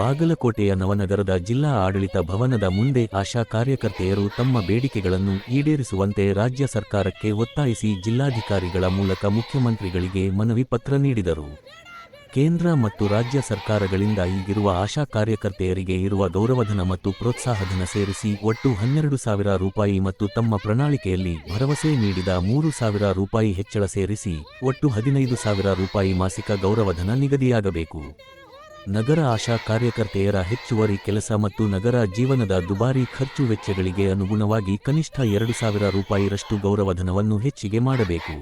ಬಾಗಲಕೋಟೆಯ ನವನಗರದ ಜಿಲ್ಲಾ ಆಡಳಿತ ಭವನದ ಮುಂದೆ ಆಶಾ ಕಾರ್ಯಕರ್ತೆಯರು ತಮ್ಮ ಬೇಡಿಕೆಗಳನ್ನು ಈಡೇರಿಸುವಂತೆ ರಾಜ್ಯ ಸರ್ಕಾರಕ್ಕೆ ಒತ್ತಾಯಿಸಿ ಜಿಲ್ಲಾಧಿಕಾರಿಗಳ ಮೂಲಕ ಮುಖ್ಯಮಂತ್ರಿಗಳಿಗೆ ಮನವಿ ಪತ್ರ ನೀಡಿದರು. ಕೇಂದ್ರ ಮತ್ತು ರಾಜ್ಯ ಸರ್ಕಾರಗಳಿಂದ ಈಗಿರುವ ಆಶಾ ಕಾರ್ಯಕರ್ತೆಯರಿಗೆ ಇರುವ ಗೌರವಧನ ಮತ್ತು ಪ್ರೋತ್ಸಾಹಧನ ಸೇರಿಸಿ ಒಟ್ಟು ಹನ್ನೆರಡು ಸಾವಿರ ರೂಪಾಯಿ ಮತ್ತು ತಮ್ಮ ಪ್ರಣಾಳಿಕೆಯಲ್ಲಿ ಭರವಸೆ ನೀಡಿದ ಮೂರು ಸಾವಿರ ರೂಪಾಯಿ ಹೆಚ್ಚಳ ಸೇರಿಸಿ ಒಟ್ಟು ಹದಿನೈದು ಸಾವಿರ ರೂಪಾಯಿ ಮಾಸಿಕ ಗೌರವಧನ ನಿಗದಿಯಾಗಬೇಕು. ನಗರ ಆಶಾ ಕಾರ್ಯಕರ್ತೆಯರ ಹೆಚ್ಚುವರಿ ಕೆಲಸ ಮತ್ತು ನಗರ ಜೀವನದ ದುಬಾರಿ ಖರ್ಚು ವೆಚ್ಚಗಳಿಗೆ ಅನುಗುಣವಾಗಿ ಕನಿಷ್ಠ ಎರಡು ಸಾವಿರ ರೂಪಾಯಿರಷ್ಟು ಗೌರವಧನವನ್ನು ಹೆಚ್ಚಿಗೆ ಮಾಡಬೇಕು.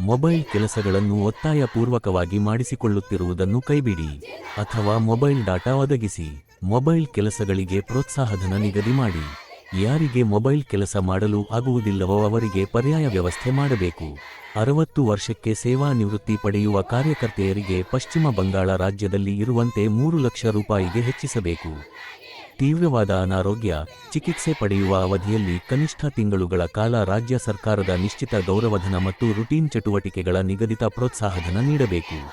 ಮೊಬೈಲ್ ಕೆಲಸಗಳನ್ನು ಒತ್ತಾಯಪೂರ್ವಕವಾಗಿ ಮಾಡಿಸಿಕೊಳ್ಳುತ್ತಿರುವುದನ್ನು ಕೈಬಿಡಿ ಅಥವಾ ಮೊಬೈಲ್ ಡಾಟಾ ಒದಗಿಸಿ. ಮೊಬೈಲ್ ಕೆಲಸಗಳಿಗೆ ಪ್ರೋತ್ಸಾಹಧನ ನಿಗದಿ ಮಾಡಿ. ಯಾರಿಗೆ ಮೊಬೈಲ್ ಕೆಲಸ ಮಾಡಲು ಆಗುವುದಿಲ್ಲವೋ ಅವರಿಗೆ ಪರ್ಯಾಯ ವ್ಯವಸ್ಥೆ ಮಾಡಬೇಕು. ಅರವತ್ತು ವರ್ಷಕ್ಕೆ ಸೇವಾ ನಿವೃತ್ತಿ ಪಡೆಯುವ ಕಾರ್ಯಕರ್ತೆಯರಿಗೆ ಪಶ್ಚಿಮ ಬಂಗಾಳ ರಾಜ್ಯದಲ್ಲಿ ಇರುವಂತೆ ಮೂರು ಲಕ್ಷ ರೂಪಾಯಿಗೆ ಹೆಚ್ಚಿಸಬೇಕು. ತೀವ್ರವಾದ ಅನಾರೋಗ್ಯ, ಚಿಕಿತ್ಸೆ ಪಡೆಯುವ ಅವಧಿಯಲ್ಲಿ ಕನಿಷ್ಠ ತಿಂಗಳುಗಳ ಕಾಲ ರಾಜ್ಯ ಸರ್ಕಾರದ ನಿಶ್ಚಿತ ಗೌರವಧನ ಮತ್ತು ರುಟೀನ್ ಚಟುವಟಿಕೆಗಳ ನಿಗದಿತ ಪ್ರೋತ್ಸಾಹಧನ ನೀಡಬೇಕು.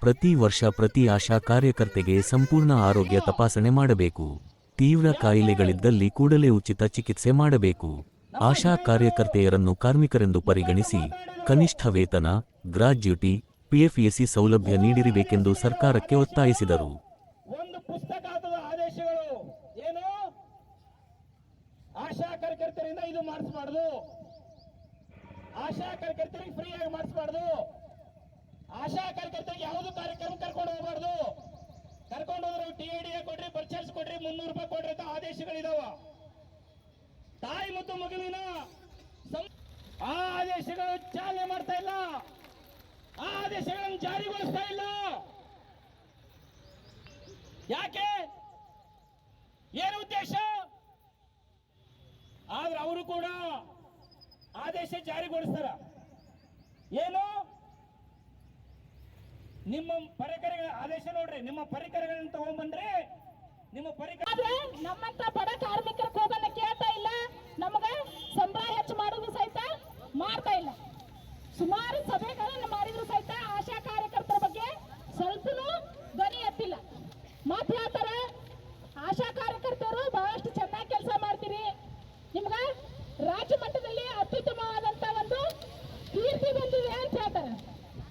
ಪ್ರತಿ ವರ್ಷ ಪ್ರತಿ ಆಶಾ ಕಾರ್ಯಕರ್ತೆಗೆ ಸಂಪೂರ್ಣ ಆರೋಗ್ಯ ತಪಾಸಣೆ ಮಾಡಬೇಕು. ತೀವ್ರ ಕಾಯಿಲೆಗಳಿದ್ದಲ್ಲಿ ಕೂಡಲೇ ಉಚಿತ ಚಿಕಿತ್ಸೆ ಮಾಡಬೇಕು. ಆಶಾ ಕಾರ್ಯಕರ್ತೆಯರನ್ನು ಕಾರ್ಮಿಕರೆಂದು ಪರಿಗಣಿಸಿ ಕನಿಷ್ಠ ವೇತನ, ಗ್ರಾಜ್ಯುಟಿ ಪಿಎಫ್ಎಸಿ ಸೌಲಭ್ಯ ನೀಡಿರಬೇಕೆಂದು ಸರ್ಕಾರಕ್ಕೆ ಒತ್ತಾಯಿಸಿದರು. ಆಶಾ ಕಾರ್ಯಕರ್ತರಿಂದ ಇದು ಮಾಡಿಸ್ಬಾರ್ದು ಆಶಾ ಕಾರ್ಯಕರ್ತರಿಗೆ ಫ್ರೀ ಆಗಿ ಮಾಡಿಸ್ಬಾರ್ದು ಆಶಾ ಕಾರ್ಯಕರ್ತರಿಗೆ ಯಾವುದು ಕಾರ್ಯಕ್ರಮ ಕರ್ಕೊಂಡು ಹೋಗ್ಬಾರ್ದು? ಕರ್ಕೊಂಡು ಹೋದ್ರು ಟಿ ಡಿ ಕೊಡ್ರಿ ಪರ್ಚೇಸ್ ಕೊಡ್ರಿ, ಮುನ್ನೂರು ರೂಪಾಯಿ ಕೊಡ್ರಿ ಅಂತ ಆದೇಶಗಳಿದಾವ. ತಾಯಿ ಮತ್ತು ಮಗುವಿನ ಆ ಆದೇಶಗಳು ಚಾಲನೆ ಮಾಡ್ತಾ ಇಲ್ಲ. ಆ ಆದೇಶಗಳನ್ನು ಜಾರಿಗೊಳಿಸ್ತಾ ಇಲ್ಲ. ಯಾಕೆ? ಏನು ಉದ್ದೇಶ? ಆದ್ರೆ ಅವರು ಕೂಡ ಆದೇಶ ಜಾರಿಗೊಳಿಸ್ತಾರ. ಏನು? ನಿಮ್ಮ ಪರಿಕರಗಳ ಆದೇಶ ನೋಡ್ರಿ, ನಿಮ್ಮ ಪರಿಕರಗಳನ್ನ ತಗೊಂಡ್ಬಂದ್ರೆ ನಿಮ್ಮ ಪರಿಕರ ನಮ್ಮಂತ ಬಡ ಕಾರ್ಮಿಕರ ಕೂಗನ್ನ ಕೇಳ್ತಾ ಇಲ್ಲ. ನಮಗ ಸಂಬಳ ಹೆಚ್ಚು ಮಾಡೋದು ಸಹಿತ ಮಾಡ್ತಾ ಇಲ್ಲ. ಸುಮಾರು ಸಭೆಗಳನ್ನ ಮಾಡಿದ್ರು ಸಹಿತ ಆಶಾ ಕಾರ್ಯಕರ್ತರ ಬಗ್ಗೆ ಸ್ವಲ್ಪನೂ ಧ್ವನಿ ಎತ್ತಿಲ್ಲ ಮಾತು ಹೇಳ್ತಾರ ಆಶಾ ಕಾರ್ಯಕರ್ತರು ಬಹಳಷ್ಟು ಚೆನ್ನಾಗಿ ಕೆಲಸ ಮಾಡ್ತೀರಿ ನಿಮ್ಗ ರಾಜ್ಯ ಮಟ್ಟದಲ್ಲಿ ಅತ್ಯುತ್ತಮವಾದಂತ ಒಂದು ಕೀರ್ತಿ ಬಂದಿದೆ ಅಂತ ಹೇಳ್ತಾರೆ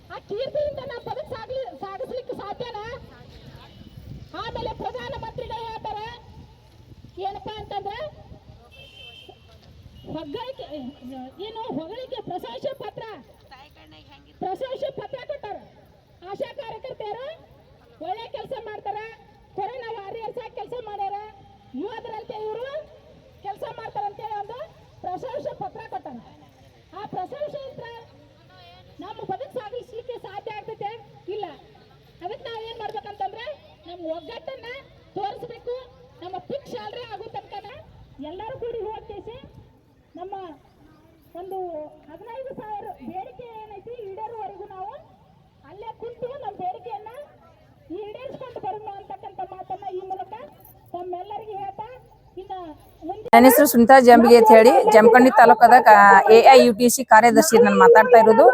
ಆ ಕೀರ್ತಿಯಿಂದ ನಾವು ಬದುಕು ಸಾಗ್ಲಿ ಸಾಗಿಸ್ಲಿಕ್ಕೆ ಸಾಧ್ಯನಾ ಆಮೇಲೆ ಪ್ರಧಾನ ಮಂತ್ರಿಗಳು ಹೇಳ್ತಾರೆ ಏನಪ್ಪಾ ಅಂತಂದ್ರೆ ಹೊಗಳಿಕೆ ಏನು ಹೊಗಳಿಕೆ ಪ್ರಶಂಸೆ ಪತ್ರ? ಪ್ರಶಂಸೆ ಪತ್ರ ಕೊಟ್ಟಾರ. ಆಶಾ ಕಾರ್ಯಕರ್ತೆಯರು ಒಳ್ಳೆ ಕೆಲಸ ಮಾಡ್ತಾರ. ಕೊರೋನಾ ವಾರಿಯರ್ಸ್ ಕೆಲಸ ಮಾಡ್ಯಾರ. ಯುವಕರಂತೆ ಇವರು ಕೆಲಸ ಮಾಡ್ತಾರಂತೇಳಿ ಒಂದು ಪ್ರಶಂಸೆ ಪತ್ರ ಕೊಟ್ಟಾರ. ಆ ಪ್ರಶಂಸೆ ನಮ್ಮ ಬದುಕು ಸಾಗಿಸ್ಲಿಕ್ಕೆ ಸಾಧ್ಯ ಆಗ್ತೈತೆ? ಇಲ್ಲ. ಅದಕ್ಕೆ ನಾವು ಏನ್ ಮಾಡ್ಬೇಕಂತಂದ್ರೆ ನಮ್ಮ ಒಗ್ಗಟ್ಟನ್ನ ತೋರಿಸ್ಬೇಕು. ನಮ್ಮ ಪಿಕ್ ಶಾಲ್ರಿ ಆಗೋ ತನಕನ ಎಲ್ಲರೂ ಕೂಡಿ ಹೋಗ್ತೇಸಿ. ನಮ್ಮ ಒಂದು ಹದಿನೈದು ಸಾವಿರ ಬೇಡಿಕೆ ಏನೈತಿ ಈಡೇರುವವರೆಗೂ ನಾವು ಅಲ್ಲೇ ಕುಂತು ನಮ್ಮ ಬೇಡಿಕೆಯನ್ನ ಈಡೇರಿಸ್ಕೊಂಡು ಬರೋಣ ಅಂತಕ್ಕಂಥ ಮಾತನ್ನ ಈ ಮೂಲಕ ತಮ್ಮೆಲ್ಲರಿಗೂ ಹೇಳ್ತಾ ನನ್ನ ಹೆಸರು ಸುನಿತಾ ಜಂಬಿಗೆ ಅಂತ ಹೇಳಿ. Jamkhandi ತಾಲೂಕದ A I U T C ಕಾರ್ಯದರ್ಶಿ ನಾನು ಮಾತಾಡ್ತಾ ಇರೋದು.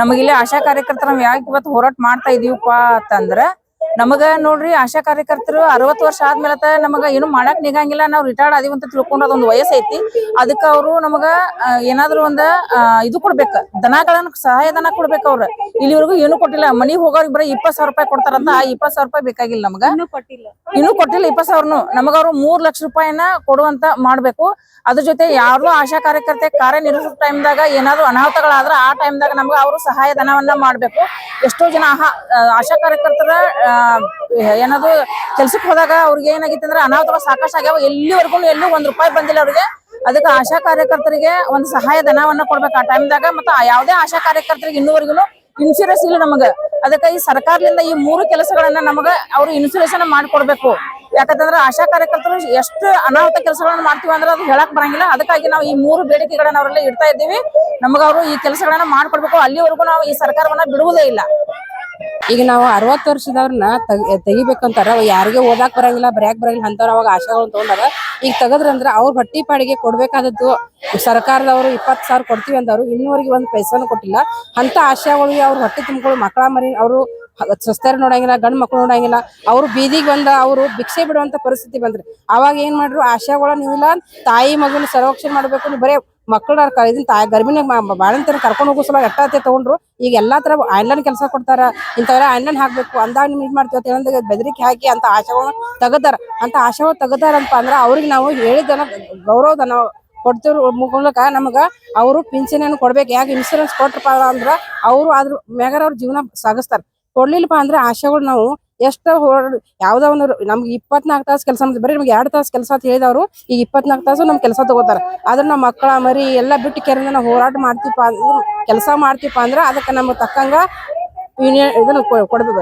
ನಮಗಿಲ್ಲಿ ಆಶಾ ಕಾರ್ಯಕರ್ತರು ನಾವು ಯಾಕೆ ಇವತ್ತು ಹೋರಾಟ ಮಾಡ್ತಾ ಇದೀವಪ್ಪ ಅಂತಂದ್ರ ನಮಗ ನೋಡ್ರಿ ಆಶಾ ಕಾರ್ಯಕರ್ತರು ಅರವತ್ತು ವರ್ಷ ಆದ್ಮೇಲೆ ನಮಗ ಏನು ಮಾಡಕ್ ನಿಗಂಗಿಲ್ಲ. ನಾವು ರಿಟೈರ್ಡ್ ಆದಿವಂತ ಅಂತ ವಯಸ್ಸು ಐತಿ. ಅದಕ್ಕ ಅವರು ನಮಗ ಏನಾದ್ರು ಒಂದ ಇದು ಕೊಡ್ಬೇಕ. ದನಗಳನ್ನ ಸಹಾಯಧನ ಕೊಡ್ಬೇಕ ಅವ್ರ. ಇಲ್ಲಿವರೆಗೂ ಏನು ಕೊಟ್ಟಿಲ್ಲ. ಮನಿಗ್ ಹೋಗೋರಿಗೆ ಬರೀ ಇಪ್ಪತ್ ಸಾವಿರ ರೂಪಾಯಿ ಕೊಡ್ತಾರಂತ. ಆ ಇಪ್ಪತ್ ಸಾವಿರ ರೂಪಾಯಿ ಬೇಕಾಗಿಲ್ಲ ನಮಗ. ಇನ್ನು ಕೊಟ್ಟಿಲ್ಲ. ಇಪ್ಪತ್ ಸಾವಿರನು. ನಮಗ ಅವ್ರು ಮೂರ್ ಲಕ್ಷ ರೂಪಾಯಿನ ಕೊಡುವಂತ ಮಾಡ್ಬೇಕು. ಅದ್ರ ಜೊತೆ ಯಾರು ಆಶಾ ಕಾರ್ಯಕರ್ತೆ ಕಾರ್ಯನಿರ್ವಹಿಸೋ ಟೈಮ್ದಾಗ ಏನಾದ್ರು ಅನಾಹುತಗಳಾದ್ರ ಆ ಟೈಮ್ದಾಗ ನಮ್ಗೆ ಅವರು ಸಹಾಯಧನವನ್ನ ಮಾಡ್ಬೇಕು. ಎಷ್ಟೋ ಜನ ಆಶಾ ಕಾರ್ಯಕರ್ತರ ಆ, ಏನಾದ್ರು ಕೆಲ್ಸಕ್ಕೆ ಹೋದಾಗ ಅವ್ರಿಗೆ ಏನಾಗಿತ್ತು ಅಂದ್ರೆ ಅನಾಹುತಗಳು ಸಾಕಷ್ಟು ಆಗ್ಯಾವ. ಎಲ್ಲಿವರೆಗೂ ಎಲ್ಲೂ ಒಂದ್ ರೂಪಾಯಿ ಬಂದಿಲ್ಲ ಅವ್ರಿಗೆ. ಅದಕ್ಕೆ ಆಶಾ ಕಾರ್ಯಕರ್ತರಿಗೆ ಒಂದು ಸಹಾಯ ಧನವನ್ನು ಕೊಡ್ಬೇಕು ಆ ಟೈಮ್ದಾಗ ಮತ್ತೆ ಯಾವುದೇ ಆಶಾ ಕಾರ್ಯಕರ್ತರಿಗೆ ಇನ್ನೂವರೆಗೂ ಇನ್ಶೂರೆನ್ಸ್ ಇಲ್ಲ ನಮಗ. ಅದಕ್ಕೆ ಈ ಸರ್ಕಾರದಿಂದ ಈ ಮೂರು ಕೆಲಸಗಳನ್ನ ನಮಗ ಅವರು ಇನ್ಶೂರೆನ್ಸ್ ಅನ್ನ ಮಾಡ್ಕೊಡ್ಬೇಕು. ಯಾಕಂತಂದ್ರೆ ಆಶಾ ಕಾರ್ಯಕರ್ತರು ಎಷ್ಟು ಅನಾಹುತ ಕೆಲಸಗಳನ್ನ ಮಾಡ್ತೀವಿ ಅಂದ್ರೆ ಅದು ಹೇಳಕ್ ಬರಂಗಿಲ್ಲ. ಅದಕ್ಕಾಗಿ ನಾವು ಈ ಮೂರು ಬೇಡಿಕೆಗಳನ್ನ ಅವರಲ್ಲಿ ಇಡ್ತಾ ಇದ್ದೀವಿ. ನಮಗ ಅವರು ಈ ಕೆಲಸಗಳನ್ನ ಮಾಡ್ಕೊಡ್ಬೇಕು. ಅಲ್ಲಿವರೆಗೂ ನಾವು ಈ ಸರ್ಕಾರವನ್ನ ಬಿಡುವುದೇ ಇಲ್ಲ. ಈಗ ನಾವು ಅರವತ್ತು ವರ್ಷದವ್ರನ್ನ ತೆಗಿ, ತೆಗಿಬೇಕಂತಾರ ಯಾರಿಗೆ ಓದಾಕ್ ಬರಂಗಿಲ್ಲ, ಬರ್ಯಾಕ್ ಬರಂಗಿಲ್ಲ ಅಂತವ್ರ ಅವಾಗ ಆಶಾಗಳನ್ನ ತಗೊಂಡಾರ. ಈಗ ತೆಗದ್ರಂದ್ರ ಅವ್ರ ಹೊಟ್ಟಿ ಪಾಡಿಗೆ ಕೊಡ್ಬೇಕಾದದ್ದು ಸರ್ಕಾರದವರು ಇಪ್ಪತ್ತು ಸಾವಿರ ಕೊಡ್ತೀವಿ ಅಂದವ್ರು ಇನ್ನೂವರೆಗೆ ಒಂದು ಪೈಸಾನು ಕೊಟ್ಟಿಲ್ಲ. ಅಂತ ಆಶಾಗಳಿಗೆ ಅವ್ರ ಹೊಟ್ಟೆ ತುಂಬಿಕೊಳ್ಳಿ ಮಕ್ಕಳ ಮರಿ ಅವರು ಸಸ್ತಾರ ನೋಡಂಗಿಲ್ಲ, ಗಂಡು ಮಕ್ಕಳು ನೋಡಂಗಿಲ್ಲ. ಅವರು ಬೀದಿಗೆ ಬಂದ ಅವರು ಭಿಕ್ಷೆ ಬಿಡುವಂತ ಪರಿಸ್ಥಿತಿ ಬಂದ್ರಿ. ಅವಾಗ ಏನ್ ಮಾಡ್ರು, ಆಶಾಗಳ ನೀವಿಲ್ಲ, ತಾಯಿ ಮಗುನ ಸಂರಕ್ಷಣೆ ಮಾಡ್ಬೇಕು ನೀವು ಬರೇ ಮಕ್ಕಳ ಇದನ್ನ ತಾಯಿ ಗರ್ಭಿಣಿ ಬಾಳಂತರ ಕರ್ಕೊಂಡು ಹೋಗೋ ಸಲ ಎಟ್ಟಾತೆ ತಗೊಂಡ್ರು. ಈಗ ಎಲ್ಲಾ ತರ ಆನ್ಲೈನ್ ಕೆಲಸ ಕೊಡ್ತಾರ, ಇಂಥವೆಲ್ಲ ಆನ್ಲೈನ್ ಹಾಕ್ಬೇಕು. ಅಂದಾಗ ನಿಮ್ ಇದ್ ಮಾಡ್ತೀವಿ ಅಂತ ಬೆದರಿಕೆ ಹಾಕಿ ಅಂತ ಆಶಾಗಳನ್ನ ತೆಗದಾರ. ಅಂತ ಆಶಯ ತಗತಾರ ಅಂತ ಅಂದ್ರ ಅವ್ರಿಗೆ ನಾವು ಹೇಳಿದನ ಗೌರವಧನ ಕೊಡ್ತಿರೋ ಮೂಲಕ ನಮಗ ಅವರು ಪಿಂಚಣಿಯನ್ನು ಕೊಡ್ಬೇಕು. ಯಾಕೆ ಇನ್ಸೂರೆನ್ಸ್ ಕೊಟ್ರಪ್ಪ ಅಂದ್ರ ಅವರು ಅದ್ರ ಮ್ಯಾಗರ ಅವ್ರ ಜೀವನ ಸಾಗಿಸ್ತಾರ. ಕೊಡ್ಲಿಲ್ಲಪ್ಪ ಅಂದ್ರೆ ಆಶೆಗಳು ನಾವು ಎಷ್ಟ ಹೋರಾಡ್ ಯಾವ್ದೋ ಒಂದು ನಮ್ಗೆ ಇಪ್ಪತ್ನಾಲ್ಕು ತಾಸು ಕೆಲಸ ಬರೀ ನಮ್ಗೆ ಎರಡು ತಾಸು ಕೆಲಸ ಅಂತ ಹೇಳಿದವರು, ಈಗ ಇಪ್ಪತ್ನಾಲ್ಕು ತಾಸು ನಮ್ ಕೆಲಸ ತಗೋತಾರ. ಅದ್ರ ನಮ್ಮ ಮಕ್ಕಳ ಮರಿ ಎಲ್ಲ ಬಿಟ್ಟು ಕೆರೆಯಿಂದ ಹೋರಾಟ ಮಾಡ್ತೀವಪ್ಪ ಕೆಲಸ ಮಾಡ್ತೀವಪ್ಪ ಅಂದ್ರೆ ಅದಕ್ಕೆ ನಮ್ಗೆ ತಕ್ಕಂಗ ಯೂನಿಯನ್ ಇದನ್ನು ಕೊಡಬೇಕು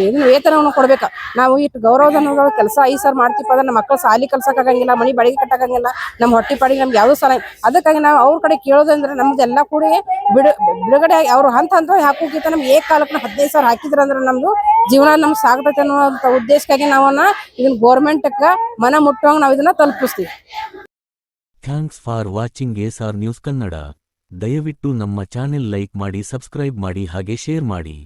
ಇದನ್ನ ವೇತನವನ್ನು ಕೊಡ್ಬೇಕ. ನಾವು ಇಟ್ಟು ಗೌರವಧನಗಳು ಕೆಲಸ ಐದು ಸಾವಿರ ಮಾಡ್ತೀವಿ ಅಂದ್ರೆ ನಮ್ಮ ಮಕ್ಕಳು ಸಾಲಿ ಕಲ್ಸಕ್ಕಾಗಂಗಿಲ್ಲ, ಮನೆ ಬಾಡಿಗೆ ಕಟ್ಟಕ್ಕಾಗಂಗಿಲ್ಲ ನಮ್ಮ ಹೊಟ್ಟೆ ಪಾಡಿಗೆ ನಮ್ಗೆ ಯಾವ್ದು ಸಲ ಅದಕ್ಕಾಗಿ ನಾವು ಅವ್ರ ಕಡೆ ಕೇಳೋದಂದ್ರೆ ನಮ್ದೆಲ್ಲ ಕೂಡ ಬಿಡು ಬಿಡುಗಡೆ ಅವ್ರು ಹಂತ ಹಂತ ಹಾಕೋಕ್ಕಿಂತ ನಮ್ಗೆ ಏಕ ಕಾಲಕ್ಕೆ ಹದಿನೈದು ಸಾವಿರ ಹಾಕಿದ್ರ ಅಂದ್ರೆ ನಮ್ದು ಜೀವನ ನಮ್ಗೆ ಸಾಗ್ತೈತೆ ಅನ್ನುವಂಥ ಉದ್ದೇಶಕ್ಕಾಗಿ ನಾವನ್ನ ಇದನ್ನ ಗೋರ್ಮೆಂಟ್ಗೆ ಮನ ಮುಟ್ಟುವಂಗ ನಾವು ಇದನ್ನ ತಲುಪಿಸ್ತೀವಿ. Thanks for watching S R news Kannada ದಯವಿಟ್ಟು ನಮ್ಮ ಚಾನೆಲ್ ಲೈಕ್ ಮಾಡಿ ಸಬ್ಸ್ಕ್ರೈಬ್ ಮಾಡಿ, ಹಾಗೆ ಶೇರ್ ಮಾಡಿ.